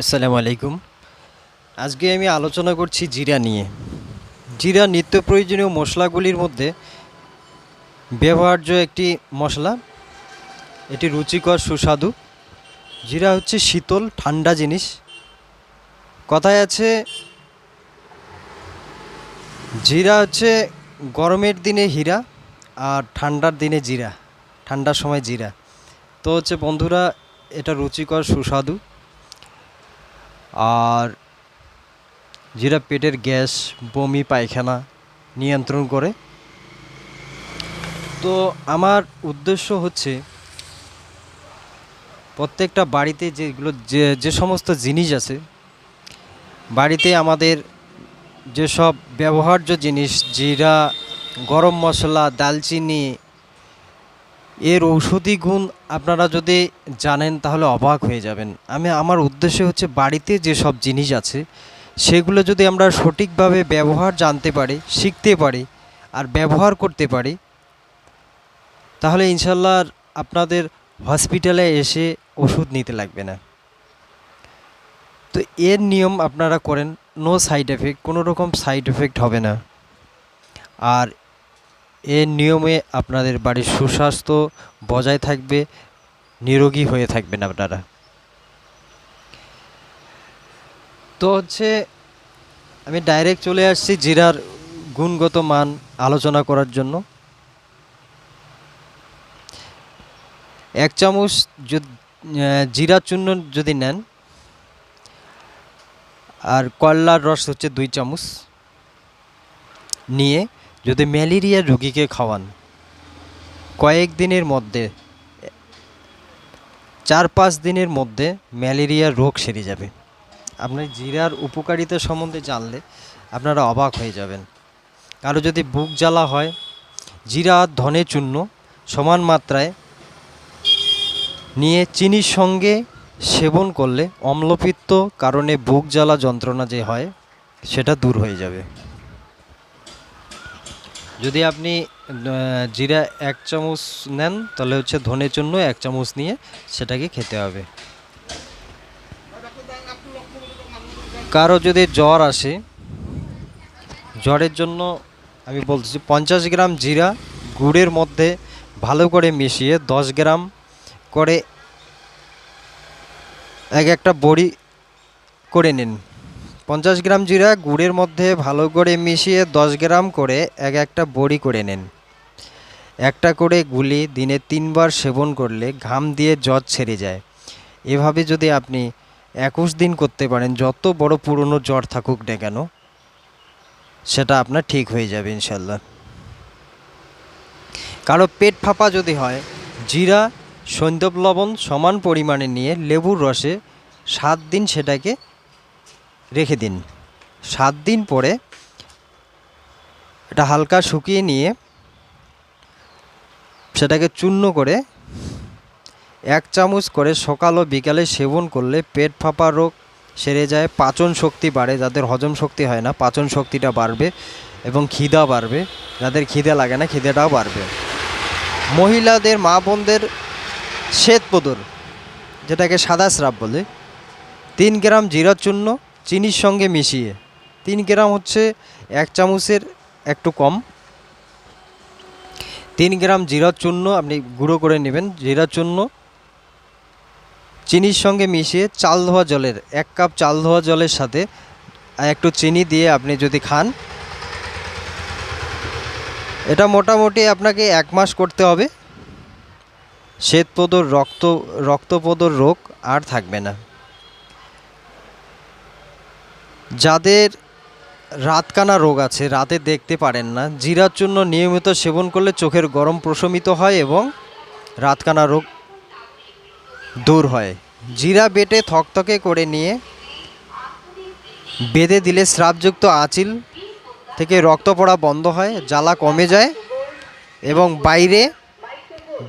আসসালামু আলাইকুম। আজকে আমি আলোচনা করছি জিরা নিয়ে। জিরা নিত্য প্রয়োজনীয় মশলাগুলির মধ্যে ব্যবহার্য একটি মশলা। এটি রুচিকর, সুস্বাদু। জিরা হচ্ছে শীতল, ঠান্ডা জিনিস। কথায় আছে, জিরা হচ্ছে গরমের দিনে হীরা আর ঠান্ডার দিনে জিরা। ঠান্ডার সময় জিরা। তো হচ্ছে বন্ধুরা, এটা রুচিকর, সুস্বাদু। আর যেটা পেটের গ্যাস, বমি, পায়খানা নিয়ন্ত্রণ করে। তো আমার উদ্দেশ্য হচ্ছে, প্রত্যেকটা বাড়িতে যেগুলো যে যে সমস্ত জিনিস আছে, বাড়িতে আমাদের যেসব ব্যবহার্য জিনিস, জিরা, গরম মশলা, দালচিনি এর ঔষধি গুণ আপনারা যদি জানেন তাহলে অবাক হয়ে যাবেন। আমি, আমার উদ্দেশ্য হচ্ছে বাড়িতে যেসব জিনিস আছে, সেগুলো যদি আমরা সঠিকভাবে ব্যবহার জানতে পারি, শিখতে পারি আর ব্যবহার করতে পারি, তাহলে ইনশাল্লাহ আপনাদের হসপিটালে এসে ওষুধ নিতে লাগবে না। তো এর নিয়ম আপনারা করেন, নো সাইড এফেক্ট কোনো রকম সাইড এফেক্ট হবে না। আর এর নিয়মে আপনাদের বাড়ির সুস্বাস্থ্য বজায় থাকবে, নিরোগী হয়ে থাকবেন আপনারা। তো হচ্ছে, আমি ডাইরেক্ট চলে আসছি জিরার গুণগত মান আলোচনা করার জন্য। এক চামচ জিরা চূর্ণ যদি নেন, আর কল্লার রস হচ্ছে দুই চামচ। নিয়ে যদি ম্যালেরিয়া রোগীকে খাওয়ান, কয়েক দিনের মধ্যে চার পাঁচ দিনের মধ্যে ম্যালেরিয়ার রোগ সেরে যাবে। আপনার জিরার উপকারিতা সম্বন্ধে জানলে আপনারা অবাক হয়ে যাবেন। কারও যদি বুক জ্বালা হয়, জিরা ধনে চূর্ণ সমান মাত্রায় নিয়ে চিনির সঙ্গে সেবন করলে অম্লপিত্ত কারণে বুক জ্বালা যন্ত্রণা যে হয়, সেটা দূর হয়ে যাবে। যদি আপনি জিরা এক চামচ নেন, তাহলে হচ্ছে ধনের জন্য এক চামচ নিয়ে সেটাকে খেতে হবে। কারও যদি জ্বর আসে, জ্বরের জন্য আমি বলতেছি পঞ্চাশ গ্রাম জিরা গুড়ের মধ্যে ভালো করে মিশিয়ে দশ গ্রাম করে এক একটা বড়ি করে নিন। পঞ্চাশ গ্রাম জিরা গুড়ের মধ্যে ভালো করে মিশিয়ে দশ গ্রাম করে এক একটা বড়ি করে নেন। একটা করে গুলি দিনে তিনবার সেবন করলে ঘাম দিয়ে জ্বর ছেড়ে যায়। এভাবে যদি আপনি একুশ দিন করতে পারেন, যত বড় পুরনো জ্বর থাকুক না কেন, সেটা আপনার ঠিক হয়ে যাবে ইনশাল্লাহ কারও পেট ফাঁপা যদি হয়, জিরা সৈন্দব লবণ সমান পরিমাণে নিয়ে লেবুর রসে সাত দিন সেটাকে রেখে দিন। সাত দিন পরে এটা হালকা শুকিয়ে নিয়ে সেটাকে চূর্ণ করে এক চামচ করে সকাল ও বিকালে সেবন করলে পেট ফাঁপা রোগ সেরে যায়। পাচন শক্তি বাড়ে, যাদের হজম শক্তি হয় না, পাচন শক্তিটা বাড়বে এবং খিদা বাড়বে। যাদের খিদে লাগে না, খিদেটাও বাড়বে। মহিলাদের, মা বোনদের শ্বেতপদর, যেটাকে সাদা স্রাব বলে, তিন গ্রাম জিরা চূর্ণ চিনির সঙ্গে মিশিয়ে। তিন গ্রাম হচ্ছে এক চামচের একটু কম। তিন গ্রাম জিরা চূর্ণ আপনি গুঁড়ো করে নেবেন। জিরা চূর্ণ চিনির সঙ্গে মিশিয়ে চাল ধোয়া জলের, এক কাপ চাল ধোয়া জলের সাথে একটু চিনি দিয়ে আপনি যদি খান, এটা মোটামুটি আপনাকে এক মাস করতে হবে। শ্বেতপদর, রক্ত, রক্তপদর রোগ আর থাকবে না। যাদের রাতকানা রোগ আছে, রাতে দেখতে পারেন না, জিরার জন্য নিয়মিত সেবন করলে চোখের গরম প্রশমিত হয় এবং রাতকানা রোগ দূর হয়। জিরা বেটে থকথকে করে নিয়ে বেঁধে দিলে স্রাবযুক্ত আঁচিল থেকে রক্ত পড়া বন্ধ হয়, জ্বালা কমে যায় এবং বাইরে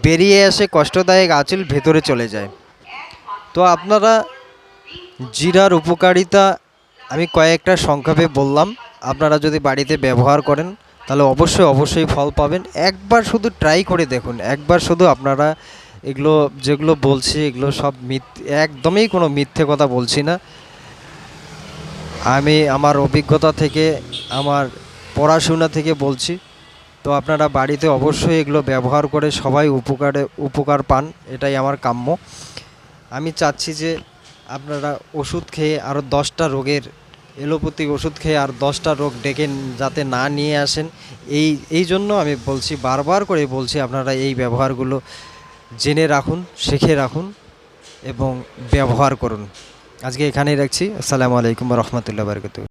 বেরিয়ে আসে কষ্টদায়ক আঁচিল ভেতরে চলে যায়। তো আপনারা জিরার উপকারিতা আমি কয়েকটা সংক্ষেপে বললাম। আপনারা যদি বাড়িতে ব্যবহার করেন, তাহলে অবশ্যই অবশ্যই ফল পাবেন। একবার শুধু ট্রাই করে দেখুন। একবার শুধু আপনারা এগুলো, যেগুলো বলছি, এগুলো সব একদমই কোনো মিথ্যে কথা বলছি না। আমি আমার অভিজ্ঞতা থেকে, আমার পড়াশোনা থেকে বলছি। তো আপনারা বাড়িতে অবশ্যই এগুলো ব্যবহার করে সবাই উপকারে, উপকার পান। এটাই আমার কাম্য। আমি চাচ্ছি যে আপনারা ওষুধ খেয়ে আরও দশটা রোগের এলোপ্যাথিক ওষুধ খেয়ে আর দশটা রোগ ডেকে যাতে না নিয়ে আসেন, এই এই জন্য আমি বলছি, বারবার করে বলছি আপনারা এই ব্যবহারগুলো জেনে রাখুন, শিখে রাখুন এবং ব্যবহার করুন। আজকে এখানেই রাখছি। আসসালামু আলাইকুম রহমতুল্লাহ বারকাতু